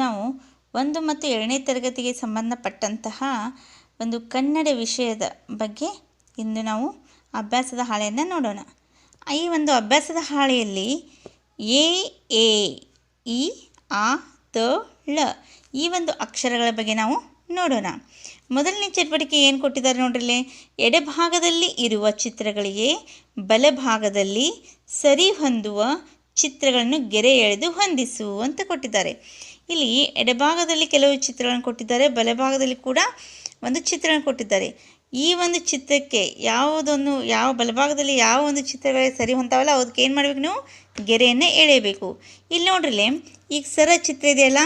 ನಾವು ಒಂದು ಮತ್ತು ಎರಡನೇ ತರಗತಿಗೆ ಸಂಬಂಧಪಟ್ಟಂತಹ ಒಂದು ಕನ್ನಡ ವಿಷಯದ ಬಗ್ಗೆ ಇಂದು ನಾವು ಅಭ್ಯಾಸದ ಹಾಳೆಯನ್ನು ನೋಡೋಣ. ಈ ಒಂದು ಅಭ್ಯಾಸದ ಹಾಳೆಯಲ್ಲಿ ಎ ಎ, ಇ, ಆ, ತ, ಳ ಈ ಒಂದು ಅಕ್ಷರಗಳ ಬಗ್ಗೆ ನಾವು ನೋಡೋಣ. ಮೊದಲನೇ ಚಟುವಟಿಕೆ ಏನು ಕೊಟ್ಟಿದ್ದಾರೆ ನೋಡ್ರಿಲ್ಲಿ? ಎಡಭಾಗದಲ್ಲಿ ಇರುವ ಚಿತ್ರಗಳಿಗೆ ಬಲಭಾಗದಲ್ಲಿ ಸರಿ ಹೊಂದುವ ಚಿತ್ರಗಳನ್ನು ಗೆರೆ ಎಳೆದು ಹೊಂದಿಸು ಅಂತ ಕೊಟ್ಟಿದ್ದಾರೆ. ಇಲ್ಲಿ ಎಡಭಾಗದಲ್ಲಿ ಕೆಲವು ಚಿತ್ರಗಳನ್ನು ಕೊಟ್ಟಿದ್ದಾರೆ, ಬಲಭಾಗದಲ್ಲಿ ಕೂಡ ಒಂದು ಚಿತ್ರವನ್ನು ಕೊಟ್ಟಿದ್ದಾರೆ. ಈ ಒಂದು ಚಿತ್ರಕ್ಕೆ ಯಾವುದೊಂದು, ಯಾವ ಬಲಭಾಗದಲ್ಲಿ ಯಾವ ಒಂದು ಚಿತ್ರಗಳಿಗೆ ಸರಿ ಹೊಂತಾವಲ್ಲ ಅದಕ್ಕೆ ಏನು ಮಾಡಬೇಕು ನೀವು? ಗೆರೆಯನ್ನು ಎಳೆಯಬೇಕು. ಇಲ್ಲಿ ನೋಡ್ರಿ ಈಗ ಸರ ಚಿತ್ರ ಇದೆಯಲ್ಲ,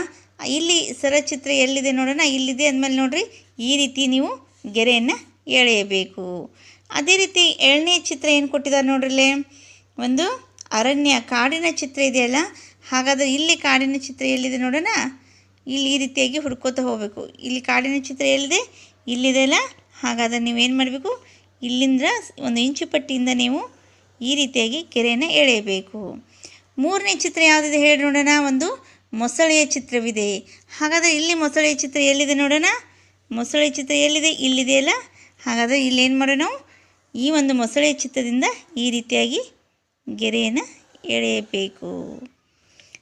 ಇಲ್ಲಿ ಸರ ಚಿತ್ರ ಎಲ್ಲಿದೆ ನೋಡೋಣ, ಇಲ್ಲಿದೆ ಅಂದಮೇಲೆ ನೋಡ್ರಿ, ಈ ರೀತಿ ನೀವು ಗೆರೆಯನ್ನು ಎಳೆಯಬೇಕು. ಅದೇ ರೀತಿ ಏಳನೇ ಚಿತ್ರ ಏನು ಕೊಟ್ಟಿದ್ದಾರೆ ನೋಡ್ರಿಲ್ಲೇ, ಒಂದು ಅರಣ್ಯ ಕಾಡಿನ ಚಿತ್ರ ಇದೆಯಲ್ಲ ಹಾಗಾದರೆ ಇಲ್ಲಿ ಕಾಡಿನ ಚಿತ್ರ ಎಲ್ಲಿದೆ ನೋಡೋಣ? ಇಲ್ಲಿ ಈ ರೀತಿಯಾಗಿ ಹುಡ್ಕೋತಾ ಹೋಗಬೇಕು. ಇಲ್ಲಿ ಕಾಡಿನ ಚಿತ್ರ ಎಲ್ಲಿದೆ? ಇಲ್ಲಿದೆಯಲ್ಲ ಹಾಗಾದರೆ ನೀವೇನು ಮಾಡಬೇಕು? ಇಲ್ಲಿಂದ ಒಂದು ಇಂಚು ಪಟ್ಟಿಯಿಂದ ನೀವು ಈ ರೀತಿಯಾಗಿ ಕೆರೆಯನ್ನು ಎಳೆಯಬೇಕು. ಮೂರನೇ ಚಿತ್ರ ಯಾವುದಿದೆ ಹೇಳಿ ನೋಡೋಣ? ಒಂದು ಮೊಸಳೆಯ ಚಿತ್ರವಿದೆ. ಹಾಗಾದರೆ ಇಲ್ಲಿ ಮೊಸಳೆಯ ಚಿತ್ರ ಎಲ್ಲಿದೆ ನೋಡೋಣ? ಮೊಸಳೆ ಚಿತ್ರ ಎಲ್ಲಿದೆ? ಇಲ್ಲಿದೆಯಲ್ಲ ಹಾಗಾದರೆ ಇಲ್ಲೇನು ಮಾಡೋಣ ನಾವು? ಈ ಒಂದು ಮೊಸಳೆಯ ಚಿತ್ರದಿಂದ ಈ ರೀತಿಯಾಗಿ ಗೆರೆಯನ್ನು ಎಳೆಯಬೇಕು.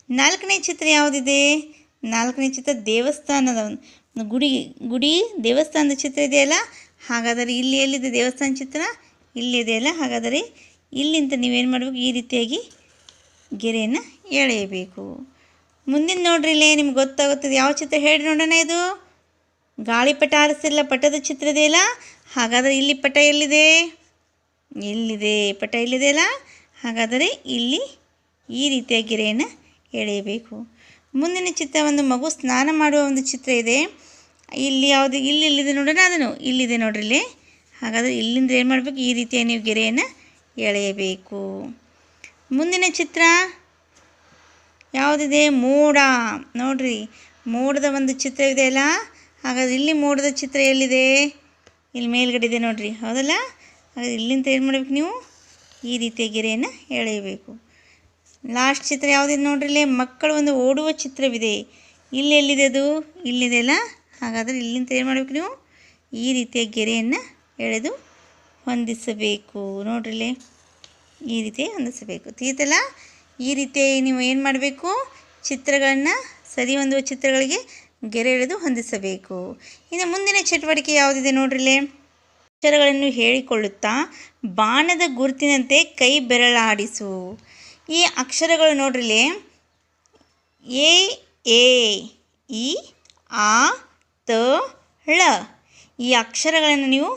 ನಾಲ್ಕನೇ ಚಿತ್ರ ಯಾವುದಿದೆ? ನಾಲ್ಕನೇ ಚಿತ್ರ ದೇವಸ್ಥಾನದ ಗುಡಿ ಗುಡಿ ದೇವಸ್ಥಾನದ ಚಿತ್ರ ಇದೆಯಲ್ಲ? ಹಾಗಾದರೆ ಇಲ್ಲಿ ಎಲ್ಲಿದೆ ದೇವಸ್ಥಾನ ಚಿತ್ರ? ಇಲ್ಲಿದೆಯಲ್ಲ ಹಾಗಾದರೆ ಇಲ್ಲಿಂದ ನೀವೇನು ಮಾಡಬೇಕು? ಈ ರೀತಿಯಾಗಿ ಗೆರೆಯನ್ನು ಎಳೆಯಬೇಕು. ಮುಂದಿನ ನೋಡ್ರಿ ಇಲ್ಲೇ ನಿಮ್ಗೆ ಗೊತ್ತಾಗುತ್ತದೆ. ಯಾವ ಚಿತ್ರ ಹೇಳಿ ನೋಡೋಣ ಇದು? ಗಾಳಿಪಟ ಆರಿಸಿಲ್ಲ, ಪಟದ ಚಿತ್ರ ಇದೆಯಲ್ಲ ಹಾಗಾದರೆ ಇಲ್ಲಿ ಪಟ ಎಲ್ಲಿದೆ? ಇಲ್ಲಿದೆ. ಪಟ ಇಲ್ಲಿದೆಯಲ್ಲ ಹಾಗಾದರೆ ಇಲ್ಲಿ ಈ ರೀತಿಯ ಗೆರೆಯನ್ನು ಎಳೆಯಬೇಕು. ಮುಂದಿನ ಚಿತ್ರ ಒಂದು ಮಗು ಸ್ನಾನ ಮಾಡುವ ಒಂದು ಚಿತ್ರ ಇದೆ. ಇಲ್ಲಿ ಯಾವುದು, ಇಲ್ಲಿ ಇಲ್ಲಿದೆ ನೋಡೋಣ ಅದನ್ನು ಇಲ್ಲಿದೆ ನೋಡ್ರಿ ಇಲ್ಲಿ. ಹಾಗಾದರೆ ಇಲ್ಲಿಂದ ಏನು ಮಾಡಬೇಕು? ಈ ರೀತಿಯ ನೀವು ಗೆರೆಯನ್ನು ಎಳೆಯಬೇಕು. ಮುಂದಿನ ಚಿತ್ರ ಯಾವುದಿದೆ? ಮೋಡ. ನೋಡ್ರಿ, ಮೋಡದ ಒಂದು ಚಿತ್ರ ಇದೆಯಲ್ಲ ಹಾಗಾದ್ರೆ ಇಲ್ಲಿ ಮೋಡದ ಚಿತ್ರ ಎಲ್ಲಿದೆ? ಇಲ್ಲಿ ಮೇಲ್ಗಡೆ ಇದೆ ನೋಡ್ರಿ, ಹೌದಲ್ಲ? ಹಾಗಾದ್ರೆ ಇಲ್ಲಿಂದ ಏನು ಮಾಡಬೇಕು ನೀವು? ಈ ರೀತಿಯ ಗೆರೆಯನ್ನು ಎಳೆಯಬೇಕು. ಲಾಸ್ಟ್ ಚಿತ್ರ ಯಾವುದಿದೆ ನೋಡ್ರಿ ಇಲ್ಲಿ? ಮಕ್ಕಳು ಒಂದು ಓಡುವ ಚಿತ್ರವಿದೆ. ಇಲ್ಲಿ ಎಲ್ಲಿದೆ ಅದು? ಇಲ್ಲಿದೆಯಲ್ಲ ಹಾಗಾದರೆ ಇಲ್ಲಿಂದ ಏನು ಮಾಡಬೇಕು ನೀವು. ಈ ರೀತಿಯ ಗೆರೆಯನ್ನು ಎಳೆದು ಹೊಂದಿಸಬೇಕು. ನೋಡ್ರಿ ಇಲ್ಲಿ. ಈ ರೀತಿ ಹೊಂದಿಸಬೇಕು. ತಿಳಿತಲ್ಲ? ಈ ರೀತಿ ನೀವು ಏನು ಮಾಡಬೇಕು? ಚಿತ್ರಗಳನ್ನು, ಸರಿ ಹೊಂದುವ ಚಿತ್ರಗಳಿಗೆ ಗೆರೆ ಎಳೆದು ಹೊಂದಿಸಬೇಕು. ಇನ್ನು ಮುಂದಿನ ಚಟುವಟಿಕೆ ಯಾವುದಿದೆ ನೋಡ್ರಿಲೆ ಅಕ್ಷರಗಳನ್ನು ಹೇಳಿಕೊಳ್ಳುತ್ತಾ ಬಾಣದ ಗುರುತಿನಂತೆ ಕೈ ಬೆರಳಾಡಿಸು. ಈ ಅಕ್ಷರಗಳು ನೋಡ್ರಿಲ್ಲಿ. ಎ ಎ, ಇ, ಆ, ತ, ಳ. ಈ ಅಕ್ಷರಗಳನ್ನು ನೀವು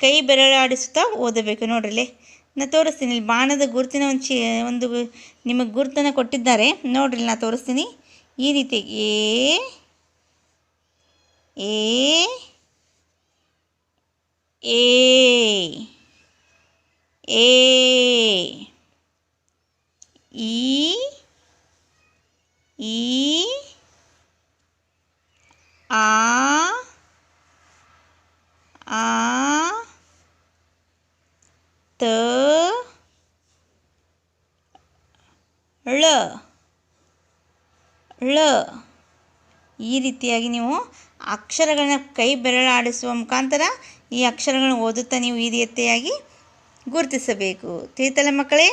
ಕೈ ಬೆರಳಾಡಿಸುತ್ತಾ ಓದಬೇಕು ನೋಡ್ರಿಲಿ ನಾನು ತೋರಿಸ್ತೀನಿ ಇಲ್ಲಿ ಬಾಣದ ಗುರುತಿನ ಒಂದು ಚಿ, ಒಂದು ನಿಮಗೆ ಗುರುತನ್ನು ಕೊಟ್ಟಿದ್ದಾರೆ. ನೋಡ್ರಿ ನಾನು ತೋರಿಸ್ತೀನಿ. ಈ ರೀತಿ ಎ ಎ ಎ ಎ. ಈ ಈ, ಆ ಆ, ತ, ಳ ಳ. ಈ ರೀತಿಯಾಗಿ ನೀವು ಅಕ್ಷರಗಳನ್ನ ಕೈ ಬೆರಳಾಡಿಸುವ ಮುಖಾಂತರ ಈ ಅಕ್ಷರಗಳನ್ನು ಓದುತ್ತಾ ನೀವು ಈ ರೀತಿಯಾಗಿ ಗುರುತಿಸಬೇಕು. ತಿಳಿತಲ್ಲ ಮಕ್ಕಳೇ?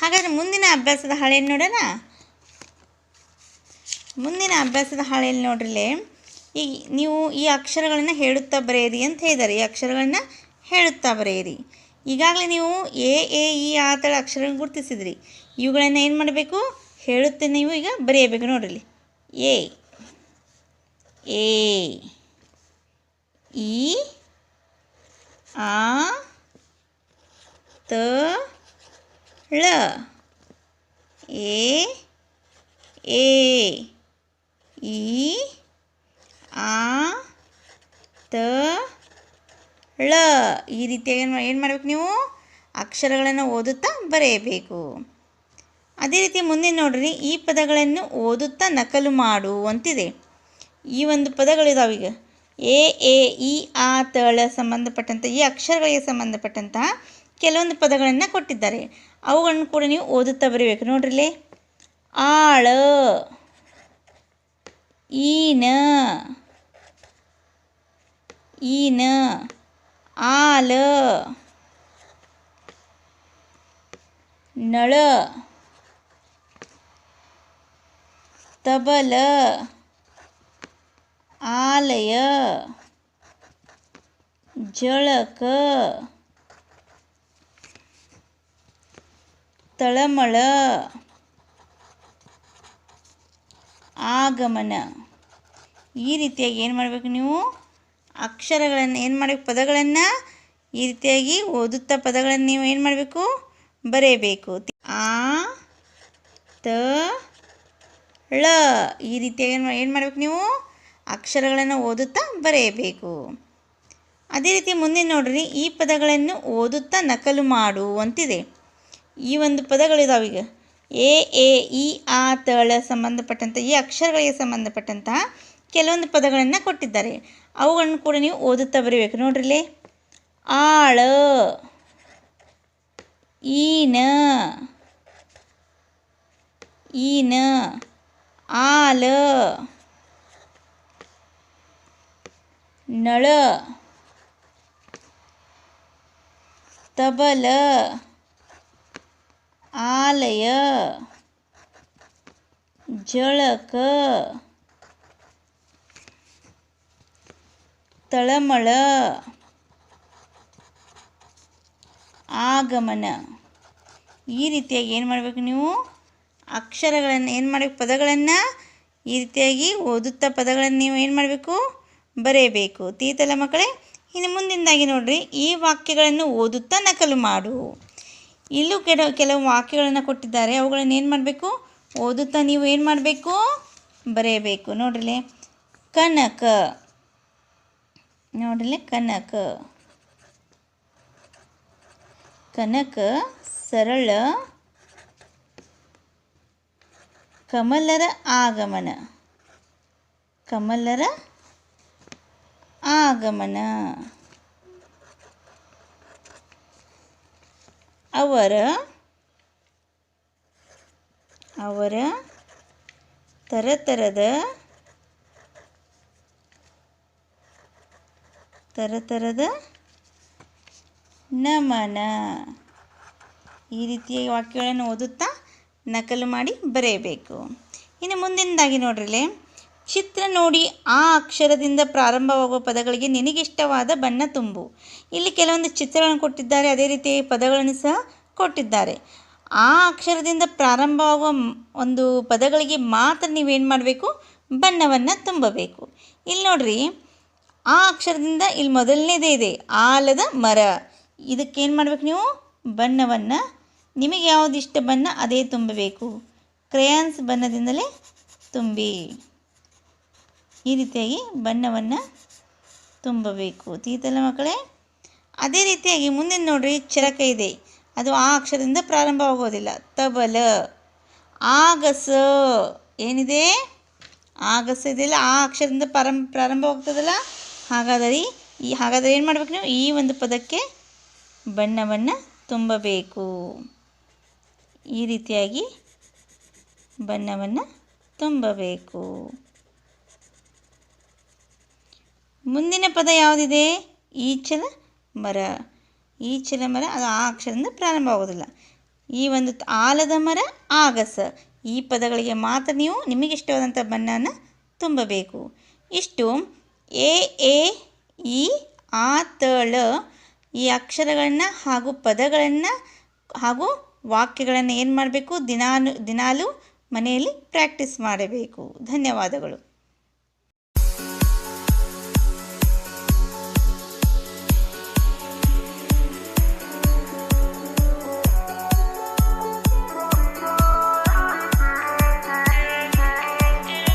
ಹಾಗಾದರೆ ಮುಂದಿನ ಅಭ್ಯಾಸದ ಹಾಳೆಯನ್ನು ನೋಡೋಣ? ಮುಂದಿನ ಅಭ್ಯಾಸದ ಹಾಳೆಯಲ್ಲಿ ನೋಡ್ರಿಲೆ? ಈ ನೀವು ಈ ಅಕ್ಷರಗಳನ್ನು ಹೇಳುತ್ತಾ ಬರೆಯಿರಿ ಅಂತ ಹೇಳಿದ್ದಾರೆ. ಈ ಅಕ್ಷರಗಳನ್ನು ಹೇಳುತ್ತಾ ಬರೆಯಿರಿ. ಈಗಾಗಲೇ ನೀವು ಎ ಎ, ಇ, ಆ ಥರ ಅಕ್ಷರಗಳನ್ನು ಗುರುತಿಸಿದ್ರಿ. ಇವುಗಳನ್ನು ಏನು ಮಾಡಬೇಕು? ಹೇಳುತ್ತೆ ನೀವು ಈಗ ಬರೆಯಬೇಕು ನೋಡ್ರಿ ಎ ಎ, ಇ, ಆ, ತ ಳ. ಎ ಎ, ಇ, ಆ, ತ, ಳ. ಈ ರೀತಿಯಾಗಿ ಏನು ಏನು ಮಾಡಬೇಕು ನೀವು? ಅಕ್ಷರಗಳನ್ನು ಓದುತ್ತಾ ಬರೆಯಬೇಕು. ಅದೇ ರೀತಿ ಮುಂದೆ ನೋಡ್ರಿ, ಈ ಪದಗಳನ್ನು ಓದುತ್ತಾ ನಕಲು ಮಾಡು ಅಂತಿದೆ. ಈ ಒಂದು ಪದಗಳಿದಾವೆ ಈಗ. ಎ ಎ, ಇ, ಆ ತಳ ಸಂಬಂಧಪಟ್ಟಂಥ ಈ ಅಕ್ಷರಗಳಿಗೆ ಸಂಬಂಧಪಟ್ಟಂತಹ ಕೆಲವೊಂದು ಪದಗಳನ್ನು ಕೊಟ್ಟಿದ್ದಾರೆ. ಅವುಗಳನ್ನು ಕೂಡ ನೀವು ಓದುತ್ತಾ ಬರೀಬೇಕು. ನೋಡ್ರಿಲೆ. ಆಳ, ಈನ ಈನ, ಆಲ, ನಳ, ತಬಲ, ಆಲಯ, ಜಳಕ ತಳಮಳ ಆಗಮನ. ಈ ರೀತಿಯಾಗಿ ಏನು ಮಾಡಬೇಕು ನೀವು? ಅಕ್ಷರಗಳನ್ನು, ಏನು ಮಾಡಬೇಕು? ಪದಗಳನ್ನು ಈ ರೀತಿಯಾಗಿ ಓದುತ್ತಾ ಪದಗಳನ್ನು ನೀವು ಏನು ಮಾಡಬೇಕು? ಬರೆಯಬೇಕು. ಆ, ತ, ಳ. ಈ ರೀತಿಯಾಗಿ ಏನು ಏನು ಮಾಡಬೇಕು ನೀವು? ಅಕ್ಷರಗಳನ್ನು ಓದುತ್ತಾ ಬರೆಯಬೇಕು. ಅದೇ ರೀತಿ ಮುಂದೆ ನೋಡ್ರಿ, ಈ ಪದಗಳನ್ನು ಓದುತ್ತಾ ನಕಲು ಮಾಡು ಅಂತಿದೆ. ಈ ಒಂದು ಪದಗಳಿದಾವೆ ಈಗ. ಎ ಎ, ಇ, ಆ ತಳ ಸಂಬಂಧಪಟ್ಟಂಥ ಈ ಅಕ್ಷರಗಳಿಗೆ ಸಂಬಂಧಪಟ್ಟಂತಹ ಕೆಲವೊಂದು ಪದಗಳನ್ನು ಕೊಟ್ಟಿದ್ದಾರೆ. ಅವುಗಳನ್ನು ಕೂಡ ನೀವು ಓದುತ್ತಾ ಬರೀಬೇಕು. ನೋಡ್ರಿಲೇ ಆಳ, ಈನ ಈನ, ಆಲ, ನಳ, ತಬಲ ಆಲಯ, ಜಳಕ, ತಳಮಳ, ಆಗಮನ. ಈ ರೀತಿಯಾಗಿ ಏನು ಮಾಡಬೇಕು ನೀವು? ಅಕ್ಷರಗಳನ್ನು, ಏನು ಮಾಡಬೇಕು? ಪದಗಳನ್ನು ಈ ರೀತಿಯಾಗಿ ಓದುತ್ತಾ ಪದಗಳನ್ನು ನೀವು ಏನು ಮಾಡಬೇಕು? ಬರೆಯಬೇಕು. ತೀತಲ ಮಕ್ಕಳೇ, ಇನ್ನು ಮುಂದಿಂದಾಗಿ ನೋಡಿರಿ, ಈ ವಾಕ್ಯಗಳನ್ನು ಓದುತ್ತಾ ನಕಲು ಮಾಡು. ಇಲ್ಲೂ ಕೆಲ, ಕೆಲವು ವಾಕ್ಯಗಳನ್ನು ಕೊಟ್ಟಿದ್ದಾರೆ. ಅವುಗಳನ್ನು ಏನು ಮಾಡಬೇಕು? ಓದುತ್ತಾ ನೀವು ಏನು ಮಾಡಬೇಕು? ಬರೆಯಬೇಕು. ನೋಡ್ರಿಲೆ. ಕನಕ. ನೋಡ್ರಿಲೆ, ಕನಕ. ಕನಕ, ಸರಳ. ಕಮಲರ ಆಗಮನ. ಕಮಲರ ಆಗಮನ. ಅವರ ಅವರ ತರತರದ ತರತರದ ನಮನ. ಈ ರೀತಿಯ ವಾಕ್ಯಗಳನ್ನು ಓದುತ್ತಾ ನಕಲು ಮಾಡಿ ಬರೆಯಬೇಕು. ಇನ್ನು ಮುಂದಿನದಾಗಿ ನೋಡ್ರಿಲೆ. ಚಿತ್ರ ನೋಡಿ ಆ ಅಕ್ಷರದಿಂದ ಪ್ರಾರಂಭವಾಗುವ ಪದಗಳಿಗೆ ನಿನಗಿಷ್ಟವಾದ ಬಣ್ಣ ತುಂಬು. ಇಲ್ಲಿ ಕೆಲವೊಂದು ಚಿತ್ರಗಳನ್ನು ಕೊಟ್ಟಿದ್ದಾರೆ, ಅದೇ ರೀತಿ ಪದಗಳನ್ನು ಸಹ ಕೊಟ್ಟಿದ್ದಾರೆ. ಆ ಅಕ್ಷರದಿಂದ ಪ್ರಾರಂಭವಾಗುವ ಒಂದು ಪದಗಳಿಗೆ ಮಾತ್ರ ನೀವೇನು ಮಾಡಬೇಕು? ಬಣ್ಣವನ್ನು ತುಂಬಬೇಕು. ಇಲ್ಲಿ ನೋಡ್ರಿ, ಆ ಅಕ್ಷರದಿಂದ ಇಲ್ಲಿ ಮೊದಲನೇದೇ ಇದೆ, ಆಲದ ಮರ. ಇದಕ್ಕೇನು ಮಾಡಬೇಕು ನೀವು? ಬಣ್ಣವನ್ನು. ನಿಮಗೆ ಯಾವುದಿಷ್ಟ ಬಣ್ಣ, ಅದೇ ತುಂಬಬೇಕು. ಕ್ರೇಯಾನ್ಸ್ ಬಣ್ಣದಿಂದಲೇ ತುಂಬಿ. ಈ ರೀತಿಯಾಗಿ ಬಣ್ಣವನ್ನು ತುಂಬಬೇಕು. ತೀತಲ್ಲ ಮಕ್ಕಳೇ, ಅದೇ ರೀತಿಯಾಗಿ ಮುಂದಿನ ನೋಡ್ರಿ ಚರಕ ಇದೆ. ಅದು ಆ ಅಕ್ಷರದಿಂದ ಪ್ರಾರಂಭವಾಗೋದಿಲ್ಲ. ತಬಲ, ಆಗಸ, ಏನಿದೆ? ಆಗಸ ಇದೆಯಲ್ಲ, ಆ ಅಕ್ಷರದಿಂದ ಪ್ರಾರಂಭ, ಪ್ರಾರಂಭವಾಗ್ತದಲ್ಲ? ಹಾಗಾದರೆ ಈ, ಹಾಗಾದರೆ ಏನು ಮಾಡ್ಬೇಕು ನೀವು? ಈ ಒಂದು ಪದಕ್ಕೆ ಬಣ್ಣವನ್ನು ತುಂಬಬೇಕು. ಈ ರೀತಿಯಾಗಿ ಬಣ್ಣವನ್ನು ತುಂಬಬೇಕು. ಮುಂದಿನ ಪದ ಯಾವುದಿದೆ? ಈಚಲ ಮರ. ಈಚಲ ಮರ, ಅದು ಆ ಅಕ್ಷರದಿಂದ ಪ್ರಾರಂಭವಾಗೋದಿಲ್ಲ ಈ ಒಂದು ಆಲದ ಮರ, ಆಗಸ. ಈ ಪದಗಳಿಗೆ ಮಾತ್ರ ನೀವು ನಿಮಗೆ ಇಷ್ಟವಾದಂಥ ಬಣ್ಣನ ತುಂಬಬೇಕು. ಇಷ್ಟು. ಎ ಎ, ಇ, ಆ ತಳ ಈ ಅಕ್ಷರಗಳನ್ನು ಹಾಗೂ ಪದಗಳನ್ನು ಹಾಗೂ ವಾಕ್ಯಗಳನ್ನು ಏನು ಮಾಡಬೇಕು ದಿನಾನು, ದಿನಾಲು ಮನೆಯಲ್ಲಿ ಪ್ರಾಕ್ಟೀಸ್ ಮಾಡಬೇಕು. ಧನ್ಯವಾದಗಳು.